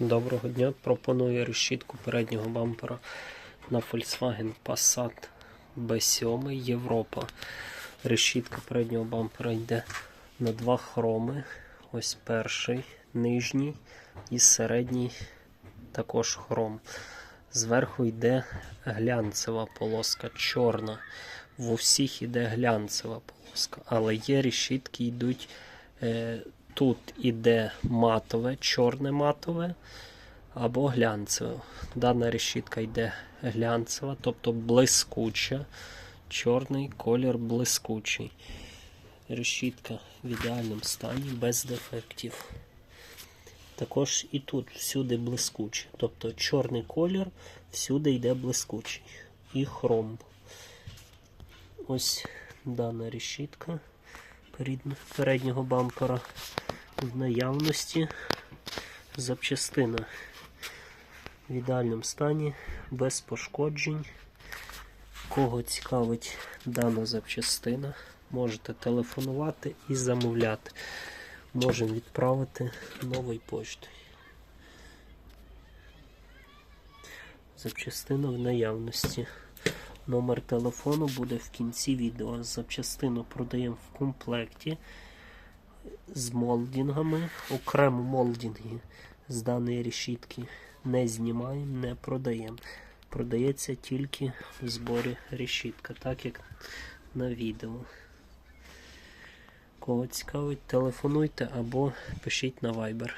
Доброго дня. Пропоную решітку переднього бампера на Volkswagen Passat B7 Європа. Решітка переднього бампера йде на два хроми. Ось перший, нижній і середній також хром. Зверху йде глянцева полоска, чорна. В усіх йде глянцева полоска, але є решітки йдуть. Тут іде матове, чорне матове або глянцеве. Дана решітка йде глянцева, тобто блискуча. Чорний колір блискучий. Решітка в ідеальному стані, без дефектів. Також і тут всюди блискуче. Тобто чорний колір всюди йде блискучий. І хром. Ось дана решітка переднього бампера в наявності запчастина в ідеальному стані, без пошкоджень. Кого цікавить дана запчастина, можете телефонувати і замовляти. Можемо відправити новою поштою. Запчастина в наявності. Номер телефону буде в кінці відео. Запчастину продаємо в комплекті з молдінгами, Окремо молдінги з даної решітки не знімаємо, не продаємо. Продається тільки в зборі решітка, так як на відео. Кого цікавить, телефонуйте або пишіть на Viber.